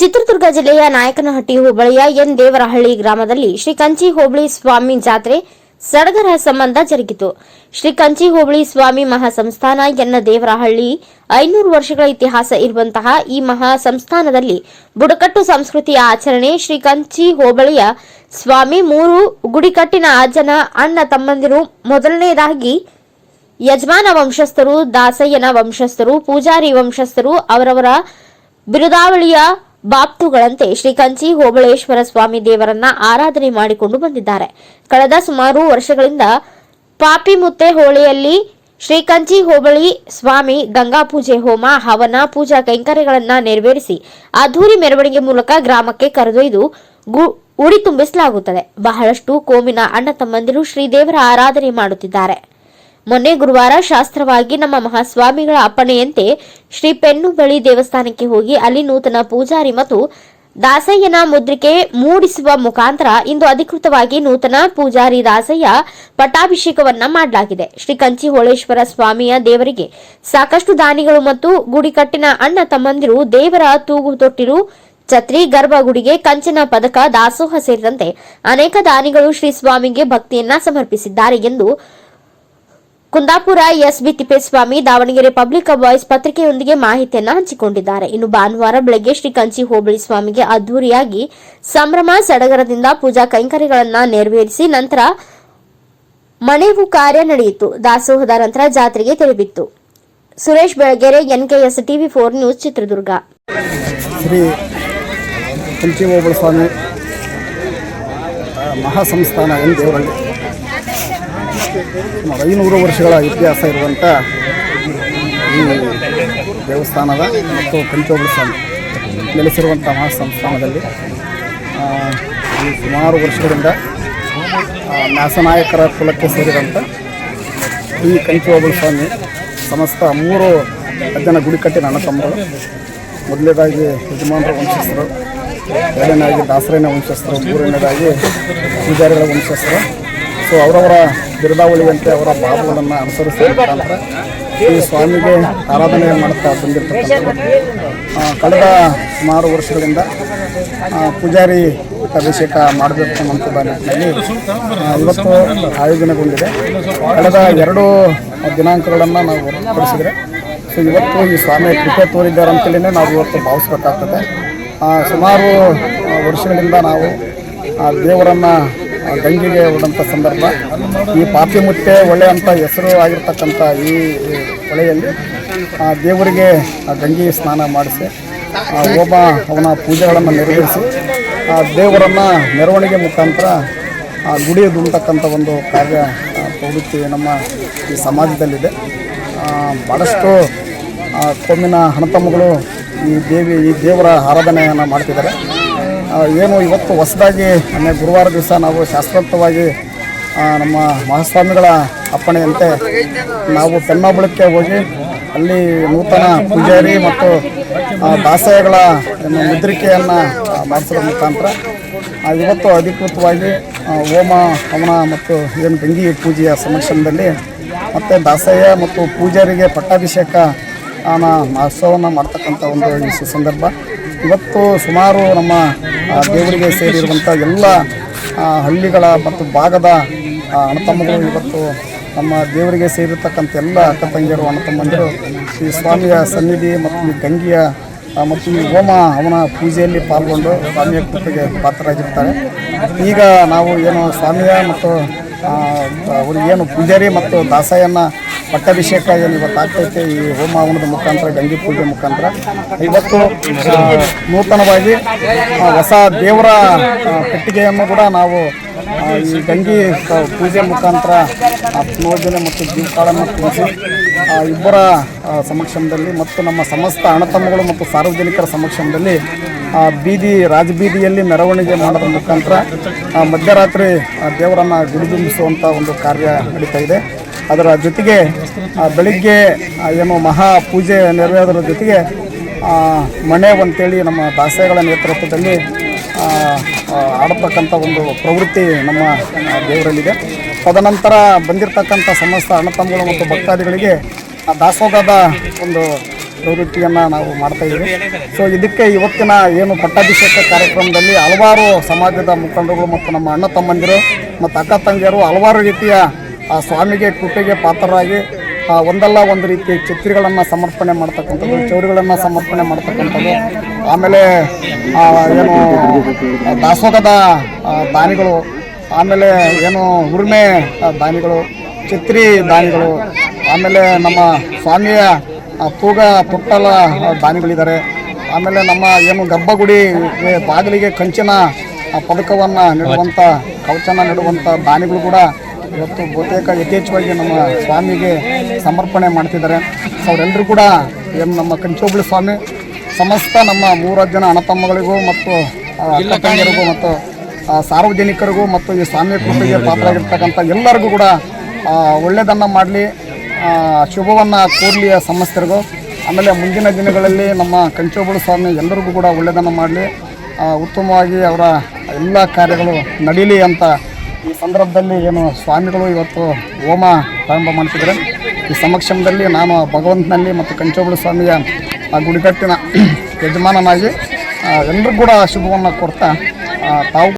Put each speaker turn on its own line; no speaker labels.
ಚಿತ್ರದುರ್ಗ ಜಿಲ್ಲೆಯ ನಾಯಕನಹಟ್ಟಿ ಹೋಬಳಿಯ ಎನ್ ದೇವರಹಳ್ಳಿ ಗ್ರಾಮದಲ್ಲಿ ಶ್ರೀ ಕಂಚಿ ಹೋಬಳಿ ಸ್ವಾಮಿ ಜಾತ್ರೆ ಸಡಗರ ಸಂಬಂಧ ಜರುಗಿತು. ಶ್ರೀ ಕಂಚಿ ಹೋಬಳಿ ಸ್ವಾಮಿ ಮಹಾಸಂಸ್ಥಾನ ಎನ್ನ ದೇವರಹಳ್ಳಿ ಐನೂರು ವರ್ಷಗಳ ಇತಿಹಾಸ ಇರುವಂತಹ ಈ ಮಹಾ ಸಂಸ್ಥಾನದಲ್ಲಿ ಬುಡಕಟ್ಟು ಸಂಸ್ಕೃತಿಯ ಆಚರಣೆ ಶ್ರೀ ಕಂಚಿ ಹೋಬಳಿಯ ಸ್ವಾಮಿ ಮೂರು ಗುಡಿಕಟ್ಟಿನ ಅಜ್ಜನ, ಅಣ್ಣ ತಮ್ಮಂದಿರು ಮೊದಲನೆಯದಾಗಿ ಯಜಮಾನ ವಂಶಸ್ಥರು, ದಾಸಯ್ಯನ ವಂಶಸ್ಥರು, ಪೂಜಾರಿ ವಂಶಸ್ಥರು, ಅವರವರ ಬಿರುದಾವಳಿಯ ಬಾಪ್ತುಗಳಂತೆ ಶ್ರೀ ಕಂಚಿ ಹೋಬಳೇಶ್ವರ ಸ್ವಾಮಿ ದೇವರನ್ನ ಆರಾಧನೆ ಮಾಡಿಕೊಂಡು ಬಂದಿದ್ದಾರೆ. ಕಳೆದ ಸುಮಾರು ವರ್ಷಗಳಿಂದ ಪಾಪಿಮುತ್ತೆ ಹೋಳಿಯಲ್ಲಿ ಶ್ರೀ ಕಂಚಿ ಹೋಬಳಿ ಸ್ವಾಮಿ ಗಂಗಾ ಪೂಜೆ ಹೋಮ, ಹವನ, ಪೂಜಾ ಕೈಂಕರ್ಯಗಳನ್ನ ನೆರವೇರಿಸಿ ಅಧೂರಿ ಮೆರವಣಿಗೆ ಮೂಲಕ ಗ್ರಾಮಕ್ಕೆ ಕರೆದೊಯ್ದು ಉರಿ ತುಂಬಿಸಲಾಗುತ್ತದೆ. ಬಹಳಷ್ಟು ಕೋಮಿನ ಅಣ್ಣ ತಮ್ಮಂದಿರು ಶ್ರೀದೇವರ ಆರಾಧನೆ ಮಾಡುತ್ತಿದ್ದಾರೆ. ಮೊನ್ನೆ ಗುರುವಾರ ಶಾಸ್ತ್ರವಾಗಿ ನಮ್ಮ ಮಹಾಸ್ವಾಮಿಗಳ ಅಪ್ಪಣೆಯಂತೆ ಶ್ರೀ ಪೆನ್ನು ಬಳಿ ದೇವಸ್ಥಾನಕ್ಕೆ ಹೋಗಿ ಅಲ್ಲಿ ನೂತನ ಪೂಜಾರಿ ಮತ್ತು ದಾಸಯ್ಯನ ಮುದ್ರಿಕೆ ಮೂಡಿಸುವ ಮುಖಾಂತರ ಇಂದು ಅಧಿಕೃತವಾಗಿ ನೂತನ ಪೂಜಾರಿ ದಾಸಯ್ಯ ಪಟ್ಟಾಭಿಷೇಕವನ್ನ ಮಾಡಲಾಗಿದೆ. ಶ್ರೀ ಕಂಚಿ ಹೋಳೇಶ್ವರ ಸ್ವಾಮಿಯ ದೇವರಿಗೆ ಸಾಕಷ್ಟು ದಾನಿಗಳು ಮತ್ತು ಗುಡಿಕಟ್ಟಿನ ಅಣ್ಣ ತಮ್ಮಂದಿರು ದೇವರ ತೂಗು ತೊಟ್ಟಿರು ಛತ್ರಿ ಗರ್ಭಗುಡಿಗೆ ಕಂಚಿನ ಪದಕ, ದಾಸೋಹ ಸೇರಿದಂತೆ ಅನೇಕ ದಾನಿಗಳು ಶ್ರೀ ಸ್ವಾಮಿಗೆ ಭಕ್ತಿಯನ್ನ ಸಮರ್ಪಿಸಿದ್ದಾರೆ ಎಂದು Kundapura S B Thippeswamy, Davanagere Public Voice ಪತ್ರಿಕೆಯೊಂದಿಗೆ ಮಾಹಿತಿಯನ್ನು ಹಂಚಿಕೊಂಡಿದ್ದಾರೆ. ಇನ್ನು ಭಾನುವಾರ ಬೆಳಗ್ಗೆ ಶ್ರೀ ಕಂಚಿ ಹೋಬಳಿ ಸ್ವಾಮಿಗೆ ಅದ್ದೂರಿಯಾಗಿ ಸಂಭ್ರಮ ಸಡಗರದಿಂದ ಪೂಜಾ ಕೈಂಕರ್ಯಗಳನ್ನು ನೆರವೇರಿಸಿ ನಂತರ ಮಣೆವು ಕಾರ್ಯ ನಡೆಯಿತು. ದಾಸೋಹದ ನಂತರ ಜಾತ್ರೆಗೆ ತೆರಬಿತ್ತು. Suresh Belagere, N K S TV four news, Chitradurga.
ಮಹಾಸಂಸ್ಥಾನ ಎಂದು ಸುಮಾರು ಐನೂರು ವರ್ಷಗಳ ಇತಿಹಾಸ ಇರುವಂಥ ಈ ದೇವಸ್ಥಾನದ ಮತ್ತು ಕಂಚಿಗೋಬಳ ಸ್ವಾಮಿ ನೆಲೆಸಿರುವಂಥ ಮಹಾಸಂಸ್ಥಾನದಲ್ಲಿ ಈ ಸುಮಾರು ವರ್ಷಗಳಿಂದ ಆ, ನ್ಯಾಸನಾಯಕರ ಕುಲಕ್ಕೆ ಸೇರಿದಂಥ ಈ ಕಂಚಿಗೋಬಳ ಸ್ವಾಮಿ ಸಮಸ್ತ ಮೂರು ಜನ ಗುಡಿಕಟ್ಟಿನ ಅಣ್ಣ ತಮ್ಮರು ಮೊದಲನೇದಾಗಿ ಯಜಮಾನರ ವಂಶಸ್ಥರು ಎರಡನೇದಾಗಿ ದಾಸರೇನ ವಂಶಸ್ಥರು ಮೂರನೇದಾಗಿ ಪೂಜಾರಿಗಳ ವಂಶಸ್ಥರು ಸೊ ಅವರವರ ಬಿರುದಾವಳಿಯಂತೆ ಅವರ ಭಾವಗಳನ್ನು ಅನುಸರಿಸಿ ಈ ಸ್ವಾಮಿಗೆ ಆರಾಧನೆ ಮಾಡ್ತಾ ಬಂದಿರ್ತಕ್ಕಂಥ ಕಳೆದ ಸುಮಾರು ವರ್ಷಗಳಿಂದ ಪೂಜಾರಿ ಅಭಿಷೇಕ ಮಾಡಬೇಕು ಅನ್ನುವಂಥದ್ದು ನಿಟ್ಟಿನಲ್ಲಿ ಇವತ್ತು ಆಯೋಜನೆಗೊಂಡಿದೆ. ಕಳೆದ ಎರಡು ದಿನಾಂಕಗಳನ್ನು ನಾವು ಹೊರತುಪಡಿಸಿದರೆ, ಸೊ ಇವತ್ತು ಈ ಸ್ವಾಮಿ ಕೃಪೆ ತೋರಿದ್ದಾರೆ ಅಂತಲೇ ನಾವು ಇವತ್ತು ಭಾವಿಸ್ಬೇಕಾಗ್ತದೆ. ಸುಮಾರು ವರ್ಷಗಳಿಂದ ನಾವು ಆ ದೇವರನ್ನು ಗಂಗೆಗೆ ಹೋದಂಥ ಸಂದರ್ಭ. ಈ ಪಾಪಿಮುಟ್ಟೆ ಅಂತ ಹೆಸರು ಆಗಿರ್ತಕ್ಕಂಥ ಈ ಹೊಳೆಯಲ್ಲಿ ಆ ದೇವರಿಗೆ ಆ ಗಂಗೆ ಸ್ನಾನ ಮಾಡಿಸಿ ಹೋಮ, ಅವನ ಪೂಜೆಗಳನ್ನು ನೆರವೇರಿಸಿ, ಆ ದೇವರನ್ನು ಮೆರವಣಿಗೆ ಮುಖಾಂತರ, ಆ ಗುಡಿ ದುಂತಕ್ಕಂಥ ಒಂದು ಕಾರ್ಯ ಪ್ರವೃತ್ತಿ ನಮ್ಮ ಈ ಸಮಾಜದಲ್ಲಿದೆ. ಭಾಳಷ್ಟು ಕೊಮ್ಮಿನ ಹಣತಮ್ಮಗಳು ಈ ದೇವಿ, ಈ ದೇವರ ಆರಾಧನೆಯನ್ನು ಮಾಡ್ತಿದ್ದಾರೆ. ಏನು ಇವತ್ತು ಹೊಸದಾಗಿ ಮೊನ್ನೆ ಗುರುವಾರ ದಿವಸ ನಾವು ಶಾಸ್ತ್ರೋಕ್ತವಾಗಿ ನಮ್ಮ ಮಹಾಸ್ವಾಮಿಗಳ ಅಪ್ಪಣೆಯಂತೆ ನಾವು ಪೆನ್ನಾಬಳಕ್ಕೆ ಹೋಗಿ ಅಲ್ಲಿ ನೂತನ ಪೂಜಾರಿ ಮತ್ತು ಏನು ಮುದ್ರಿಕೆಯನ್ನು ಮಾಡಿಸೋದ್ರ ಮುಖಾಂತರ ಇವತ್ತು ಅಧಿಕೃತವಾಗಿ ಹೋಮ, ಹವನ ಮತ್ತು ಏನು ಗಂಗಿ ಪೂಜೆಯ ಸಮಕ್ಷಮದಲ್ಲಿ ಮತ್ತು ದಾಸಯ್ಯ ಮತ್ತು ಪೂಜಾರಿಗೆ ಪಟ್ಟಾಭಿಷೇಕ ಮಹೋತ್ಸವವನ್ನು ಮಾಡ್ತಕ್ಕಂಥ ಒಂದು ಸಂದರ್ಭ. ಇವತ್ತು ಸುಮಾರು ನಮ್ಮ ದೇವರಿಗೆ ಸೇರಿರುವಂಥ ಎಲ್ಲ ಹಳ್ಳಿಗಳ ಮತ್ತು ಭಾಗದ ಅಣ್ಣತಮ್ಮಗಳು ಇವತ್ತು ನಮ್ಮ ದೇವರಿಗೆ ಸೇರಿರ್ತಕ್ಕಂಥ ಎಲ್ಲ ಅಕ್ಕ ತಂಗಿಯರು, ಅಣ್ಣತಮ್ಮಂದಿರು ಈ ಸ್ವಾಮಿಯ ಸನ್ನಿಧಿ ಮತ್ತು ಈ ಗಂಗೆಯ ಮತ್ತು ಈ ಹೋಮ, ಅವನ ಪೂಜೆಯಲ್ಲಿ ಪಾಲ್ಗೊಂಡು ಸ್ವಾಮಿಯ ಕೃಪೆಗೆ ಪಾತ್ರರಾಗಿರ್ತಾರೆ. ಈಗ ನಾವು ಏನು ಸ್ವಾಮಿಯ ಮತ್ತು ಅವ್ರಿಗೇನು ಪೂಜಾರಿ ಮತ್ತು ದಾಸಯ್ಯನ ಪಟ್ಟಾಭಿಷೇಕ ಏನು ಇವತ್ತು ಆಗ್ತೈತೆ ಈ ಹೋಮ ಹವನದ ಮುಖಾಂತರ, ಗಂಗೆ ಪೂಜೆ ಮುಖಾಂತರ. ಇವತ್ತು ನೂತನವಾಗಿ ಹೊಸ ದೇವರ ಕಟ್ಟಿಗೆಯನ್ನು ಕೂಡ ನಾವು ಈ ಗಂಗೆ ಪೂಜೆ ಮುಖಾಂತರ ಯೋಜನೆ ಮತ್ತು ಜೀವಕಾಳನ್ನು ಕೂಡಿಸಿ ಇಬ್ಬರ ಸಮಕ್ಷಮದಲ್ಲಿ ಮತ್ತು ನಮ್ಮ ಸಮಸ್ತ ಅಣತಮ್ಮಗಳು ಮತ್ತು ಸಾರ್ವಜನಿಕರ ಸಮಕ್ಷಮದಲ್ಲಿ ಬೀದಿ, ರಾಜಬೀದಿಯಲ್ಲಿ ಮೆರವಣಿಗೆ ಮಾಡೋದ್ರ ಮುಖಾಂತರ ಮಧ್ಯರಾತ್ರಿ ದೇವರನ್ನು ಗುಡಿದುಂಬಿಸುವಂಥ ಒಂದು ಕಾರ್ಯ ನಡೀತಾ ಇದೆ. ಅದರ ಜೊತೆಗೆ ಬೆಳಿಗ್ಗೆ ಏನು ಮಹಾ ಪೂಜೆ ನೆರವೇರೋದ್ರ ಜೊತೆಗೆ ಮಣೆ ಅಂತೇಳಿ ನಮ್ಮ ದಾಸೆಗಳ ನೇತೃತ್ವದಲ್ಲಿ ಆಡತಕ್ಕಂಥ ಒಂದು ಪ್ರವೃತ್ತಿ ನಮ್ಮ ದೇವರಲ್ಲಿದೆ. ತದನಂತರ ಬಂದಿರತಕ್ಕಂಥ ಸಮಸ್ತ ಅಣ್ಣತಮ್ಮಗಳು ಮತ್ತು ಭಕ್ತಾದಿಗಳಿಗೆ ದಾಸೋಹದ ಒಂದು ಪ್ರವೃತ್ತಿಯನ್ನು ನಾವು ಮಾಡ್ತಾ ಇದ್ದೀವಿ. ಸೊ ಇದಕ್ಕೆ ಇವತ್ತಿನ ಏನು ಪಟ್ಟಾಭಿಷೇಕ ಕಾರ್ಯಕ್ರಮದಲ್ಲಿ ಹಲವಾರು ಸಮಾಜದ ಮುಖಂಡರು ಮತ್ತು ನಮ್ಮ ಅಣ್ಣ ತಮ್ಮಂದಿರು ಮತ್ತು ಅಕ್ಕ ತಂಗಿಯರು ಹಲವಾರು ರೀತಿಯ ಆ ಸ್ವಾಮಿಗೆ ಕೃಪೆಗೆ ಪಾತ್ರರಾಗಿ ಒಂದಲ್ಲ ಒಂದು ರೀತಿ ಛತ್ರಿಗಳನ್ನು ಸಮರ್ಪಣೆ ಮಾಡ್ತಕ್ಕಂಥದ್ದು ಚೌರಿಗಳನ್ನು ಸಮರ್ಪಣೆ ಮಾಡ್ತಕ್ಕಂಥದ್ದು. ಆಮೇಲೆ ಏನು ದಾಸೋಗದ ದಾನಿಗಳು ಆಮೇಲೆ ಏನು ಉರ್ಮೆ ದಾನಿಗಳು ಛತ್ರಿ ದಾನಿಗಳು ಆಮೇಲೆ ನಮ್ಮ ಸ್ವಾಮಿಯ ತೂಗ ಪುಟ್ಟಲ ದಾನಿಗಳಿದ್ದಾರೆ. ಆಮೇಲೆ ನಮ್ಮ ಏನು ಗರ್ಭಗುಡಿ ಏ, ಬಾಗಿಲಿಗೆ ಕಂಚಿನ ಪದಕವನ್ನು ನೀಡುವಂಥ ಕವಚನ ನೀಡುವಂಥ ದಾನಿಗಳು ಕೂಡ ಇವತ್ತು ಬಹುತೇಕ ಯಥೇಚ್ಛವಾಗಿ ನಮ್ಮ ಸ್ವಾಮಿಗೆ ಸಮರ್ಪಣೆ ಮಾಡ್ತಿದ್ದಾರೆ. ಸೊ ಅವರೆಲ್ಲರೂ ಕೂಡ ಏನು ನಮ್ಮ ಕಂಚೋಬಳಿ ಸ್ವಾಮಿ ಸಮಸ್ತ ನಮ್ಮ ಮೂರು ಜನ ಅಣ್ಣತಮ್ಮಗಳಿಗೂ ಮತ್ತು ಆ, ಅಕ್ಕ ಮತ್ತು ಸಾರ್ವಜನಿಕರಿಗೂ ಮತ್ತು ಈ ಸ್ವಾಮಿ ಕೃಪೆಗೆ ಪಾತ್ರರಾಗಿರ್ತಕ್ಕಂಥ ಎಲ್ಲರಿಗೂ ಕೂಡ ಒಳ್ಳೆಯದನ್ನು ಮಾಡಲಿ ಶುಭವನ್ನು ಕೂರಲಿ ಆ ಸಮಸ್ತರಿಗೂ. ಆಮೇಲೆ ಮುಂದಿನ ದಿನಗಳಲ್ಲಿ ನಮ್ಮ ಕಂಚೋಬಳು ಸ್ವಾಮಿ ಎಲ್ಲರಿಗೂ ಕೂಡ ಒಳ್ಳೆಯದನ್ನು ಮಾಡಲಿ. ಉತ್ತಮವಾಗಿ ಅವರ ಎಲ್ಲ ಕಾರ್ಯಗಳು ನಡೀಲಿ ಅಂತ ಈ ಸಂದರ್ಭದಲ್ಲಿ ಏನು ಸ್ವಾಮಿಗಳು ಇವತ್ತು ಹೋಮ ಪ್ರಾರಂಭ ಮಾಡಿಸಿದರೆ ಈ ಸಮಕ್ಷಮದಲ್ಲಿ ನಾನು ಭಗವಂತನಲ್ಲಿ ಮತ್ತು ಕಂಚೋಬಳ ಸ್ವಾಮಿಯ, ಆ, ಗುಡಿಗಟ್ಟಿನ ಯಜಮಾನನಾಗಿ ಎಲ್ಲರೂ ಕೂಡ ಶುಭವನ್ನು ಕೊಡ್ತಾ ತಾವು